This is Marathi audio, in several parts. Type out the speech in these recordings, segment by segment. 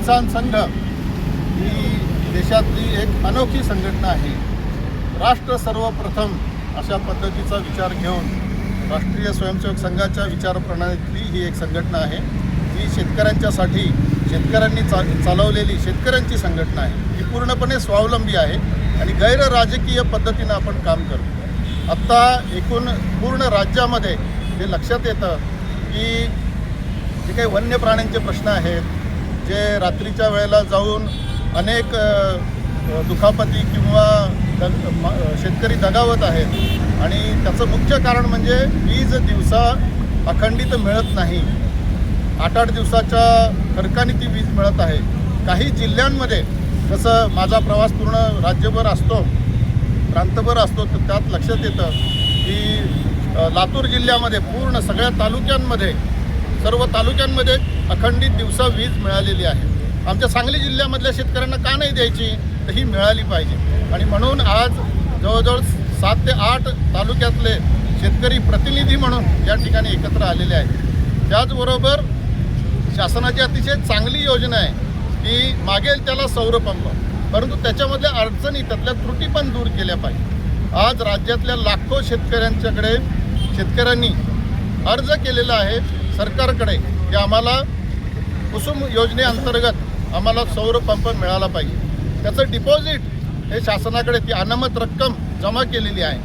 किसान संघ ही देशातली एक अनोखी संघटना आहे. राष्ट्र सर्वप्रथम अशा पद्धतीचा विचार घेऊन राष्ट्रीय स्वयंसेवक संघाच्या विचारप्रणालीतली ही एक संघटना आहे. जी शेतकऱ्यांच्यासाठी शेतकऱ्यांनी चा चालवलेली शेतकऱ्यांची संघटना आहे. ही पूर्णपणे स्वावलंबी आहे आणि गैर राजकीय पद्धतीनं आपण काम करतो. आत्ता एकूण पूर्ण राज्यामध्ये हे लक्षात येतं की जे काही वन्य प्राण्यांचे प्रश्न आहेत जे रात्रीच्या वेळेला जाऊन अनेक दुखापती किंवा म- शेतकरी दगावत आहेत. आणि त्याचं मुख्य कारण म्हणजे वीज दिवसा अखंडित मिळत नाही. आठ आठ दिवसाच्या फरकाने ती वीज मिळत आहे. काही जिल्ह्यांमध्ये जसं माझा प्रवास पूर्ण राज्यभर असतो प्रांतभर असतो तर त्यात लक्षात येतं की लातूर जिल्ह्यामध्ये पूर्ण सगळ्या तालुक्यांमध्ये सर्व तालुक्यांमध्ये अखंडित दिवसा वीज मिळालेली आहे. आमच्या सांगली जिल्ह्यामधल्या शेतकऱ्यांना का नाही द्यायची? तर ही मिळाली पाहिजे. आणि म्हणून आज जवळजवळ सात ते आठ तालुक्यातले शेतकरी प्रतिनिधी म्हणून या ठिकाणी एकत्र आलेले आहेत. त्याचबरोबर शासनाची अतिशय चांगली योजना आहे की मागेल त्याला सौरपंप परंतु त्याच्यामधल्या अडचणी त्यातल्या त्रुटी पण दूर केल्या पाहिजे. आज राज्यातल्या लाखो शेतकऱ्यांच्याकडे शेतकऱ्यांनी अर्ज केलेला आहे. सरकारकडे की आम्हाला कुसुम योजनेअंतर्गत आम्हाला सौर पंप मिळाला पाहिजे. त्याचं डिपॉझिट हे शासनाकडे ती अनामत रक्कम जमा केलेली आहे.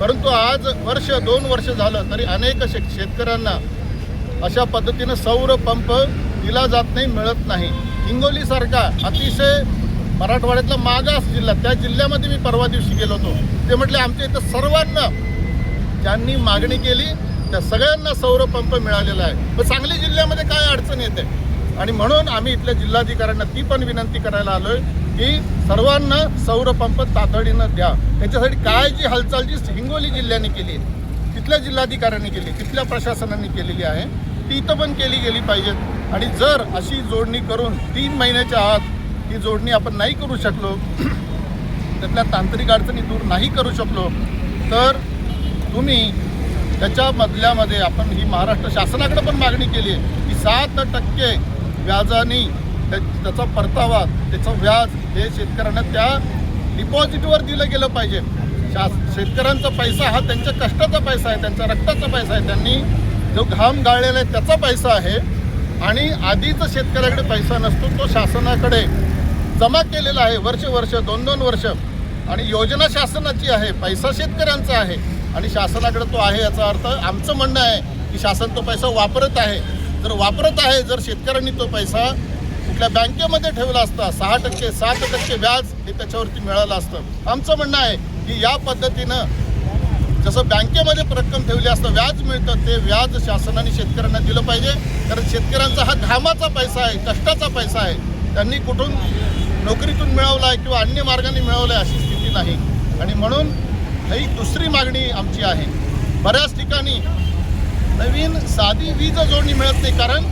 परंतु आज वर्ष दोन वर्ष झालं तरी अनेक शेत शेतकऱ्यांना अशा पद्धतीनं सौर पंप दिला जात नाही मिळत नाही. हिंगोलीसारखा अतिशय मराठवाड्यातला मागास जिल्हा त्या जिल्ह्यामध्ये मी परवा दिवशी गेलो होतो. ते म्हटले आमच्या इथं सर्वांना ज्यांनी मागणी केली त्या सगळ्यांना सौर पंप मिळालेला आहे. पण सांगली जिल्ह्यामध्ये काय अडचण येते? आणि म्हणून आम्ही इथल्या जिल्हाधिकाऱ्यांना ती पण विनंती करायला आलोय की सर्वांना सौर पंप तातडीनं द्या. त्याच्यासाठी काय जी हालचाल जी हिंगोली जिल्ह्याने केली आहे तिथल्या जिल्हाधिकाऱ्यांनी केली तिथल्या प्रशासनाने केलेली आहे ती इथं पण केली गेली पाहिजेत आणि जर अशी जोडणी करून तीन महिन्याच्या आत ही जोडणी आपण नाही करू शकलो त्यातल्या तांत्रिक अडचणी दूर नाही करू शकलो तर तुम्ही त्याच्यामधल्यामध्ये आपण ही महाराष्ट्र शासनाकडे पण मागणी केली आहे की सात टक्के व्याजाने त्या- त्याचा परतावा त्याचं व्याज हे शेतकऱ्यांना त्या डिपॉझिटवर दिलं गेलं पाहिजे. शास शेतकऱ्यांचा पैसा हा त्यांच्या कष्टाचा पैसा आहे त्यांचा रक्ताचा पैसा आहे. त्यांनी जो घाम गाळलेला आहे त्याचा पैसा आहे. आणि आधीच शेतकऱ्याकडे पैसा नसतो तो शासनाकडे जमा केलेला आहे. वर्ष वर्ष दोन दोन वर्ष. आणि योजना शासनाची आहे पैसा शेतकऱ्यांचा आहे. आणि शासनाकडे तो आहे याचा अर्थ आमचं म्हणणं आहे की शासन तो पैसा वापरत आहे. जर वापरत आहे जर शेतकऱ्यांनी तो पैसा कुठल्या बँकेमध्ये ठेवला असता सहा टक्के सात टक्के व्याज हे त्याच्यावरती मिळालं असतं. आमचं म्हणणं आहे की या पद्धतीनं जसं बँकेमध्ये रक्कम ठेवली असतं व्याज मिळतं ते व्याज शासनाने शेतकऱ्यांना दिलं पाहिजे. कारण शेतकऱ्यांचा हा घामाचा पैसा आहे कष्टाचा पैसा आहे. त्यांनी कुठून नोकरीतून मिळवला आहे किंवा अन्य मार्गाने मिळवला आहे अशी स्थिती नाही. आणि म्हणून ही दुसरी मागणी आमची आहे. बऱ्याच ठिकाणी नवीन साधी वीज जोडणी मिळत नाही कारण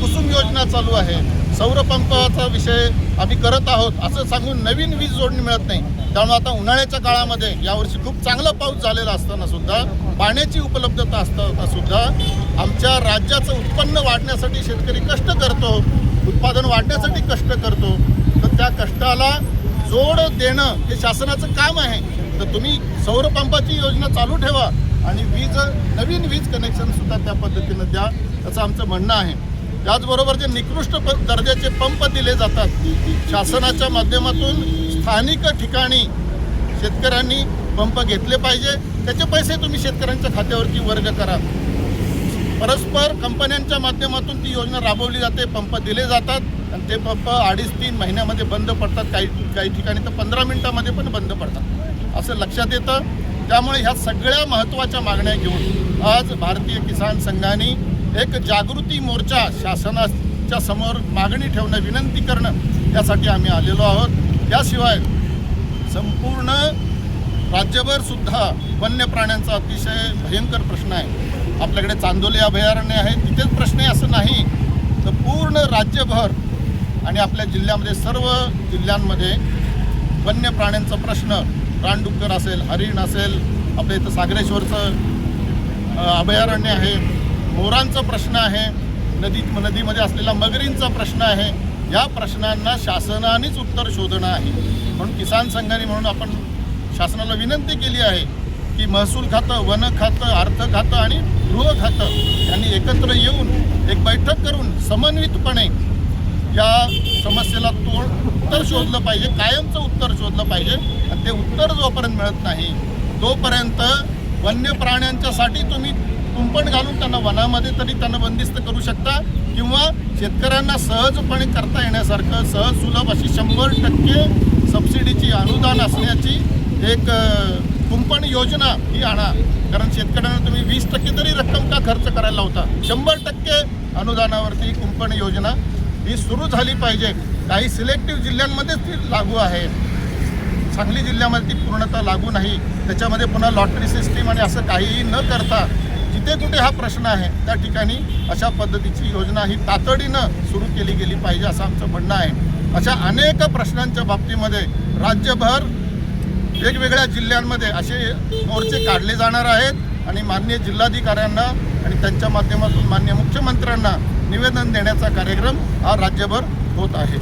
कुसुम योजना चालू आहे. सौरपंपाचा विषय आम्ही करत आहोत असं सांगून नवीन वीज जोडणी मिळत नाही. त्यामुळे आता उन्हाळ्याच्या काळामध्ये यावर्षी खूप चांगला पाऊस झालेला असताना सुद्धा पाण्याची उपलब्धता असताना सुद्धा आमच्या राज्याचं उत्पन्न वाढण्यासाठी शेतकरी कष्ट करतो उत्पादन वाढण्यासाठी कष्ट करतो. तर त्या कष्टाला जोड देणं हे शासनाचं काम आहे. तर तुम्ही सौरपंपाची योजना चालू ठेवा आणि वीज नवीन वीज कनेक्शन सुद्धा त्या पद्धतीनं द्या असं आमचं म्हणणं आहे. त्याचबरोबर जे निकृष्ट प दर्जाचे पंप दिले जातात शासनाच्या माध्यमातून स्थानिक ठिकाणी शेतकऱ्यांनी पंप घेतले पाहिजे. त्याचे पैसे तुम्ही शेतकऱ्यांच्या खात्यावरती वर्ग करा. परस्पर कंपन्यांच्या माध्यमातून ती योजना राबवली जाते पंप दिले जातात आणि ते पंप अडीच तीन महिन्यामध्ये बंद पडतात. काही काही ठिकाणी तर पंधरा मिनिटामध्ये पण बंद पडतात. असं लक्षात येतं. त्यामुळे ह्या सगळ्या महत्त्वाच्या मागण्या घेऊन आज भारतीय किसान संघाने एक जागृती मोर्चा शासनाच्या समोर मागणी ठेवणं विनंती करणं यासाठी आम्ही आलेलो आहोत. याशिवाय संपूर्ण राज्यभर सुद्धा वन्य प्राण्यांचा अतिशय भयंकर प्रश्न आहे. आपल्याकडे चांदोली अभयारण्य आहे. तिथेच प्रश्न आहे असं नाही तर पूर्ण राज्यभर आणि आपल्या जिल्ह्यामध्ये सर्व जिल्ह्यांमध्ये वन्य प्राण्यांचा प्रश्न रानडुक्कर असेल हरिण असेल आपल्या इथं सागरेश्वरचं अभयारण्य आहे मोरांचा प्रश्न आहे नदी नदीमध्ये असलेला मगरींचा प्रश्न आहे या प्रश्नांना शासनानेच उत्तर शोधणं आहे. म्हणून किसान संघाने म्हणून आपण शासनाला विनंती केली आहे की महसूल खातं वन खातं अर्थ खातं आणि गृह खातं यांनी एकत्र येऊन एक बैठक करून समन्वितपणे या समस्येला तोड उत्तर शोधलं पाहिजे कायमचं उत्तर शोधलं पाहिजे. आणि ते उत्तर जोपर्यंत मिळत नाही तोपर्यंत वन्य प्राण्यांच्यासाठी तुम्ही कुंपण घालून त्यांना वनामध्ये तरी त्यांना बंदिस्त करू शकता. किंवा शेतकऱ्यांना सहजपणे करता येण्यासारखं सहज सुलभ अशी शंभर टक्के सबसिडीची अनुदान असण्याची एक कुंपण योजना ही आणा. कारण शेतकऱ्यांना तुम्ही वीस टक्के तरी रक्कम का खर्च करायला होता शंभर टक्के अनुदानावरती कुंपण योजना ही सुरू झाली पाहिजे. काही सिलेक्टिव्ह जिल्ह्यांमध्येच ती लागू आहे. सांगली जिल्ह्यामध्ये ती पूर्णतः लागू नाही. त्याच्यामध्ये पुन्हा लॉटरी सिस्टीम आणि असं काहीही न करता जिथे कुठे हा प्रश्न आहे त्या ठिकाणी अशा पद्धतीची योजना ही तातडीनं सुरू केली गेली पाहिजे असं आमचं म्हणणं आहे. अशा अनेक प्रश्नांच्या बाबतीमध्ये राज्यभर वेगवेगळ्या जिल्ह्यांमध्ये असे मोर्चे काढले जाणार आहेत आणि माननीय जिल्हाधिकाऱ्यांना आणि त्यांच्या माध्यमातून माननीय मुख्यमंत्र्यांना निवेदन देण्याचा कार्यक्रम हा राज्यभर होत आहे.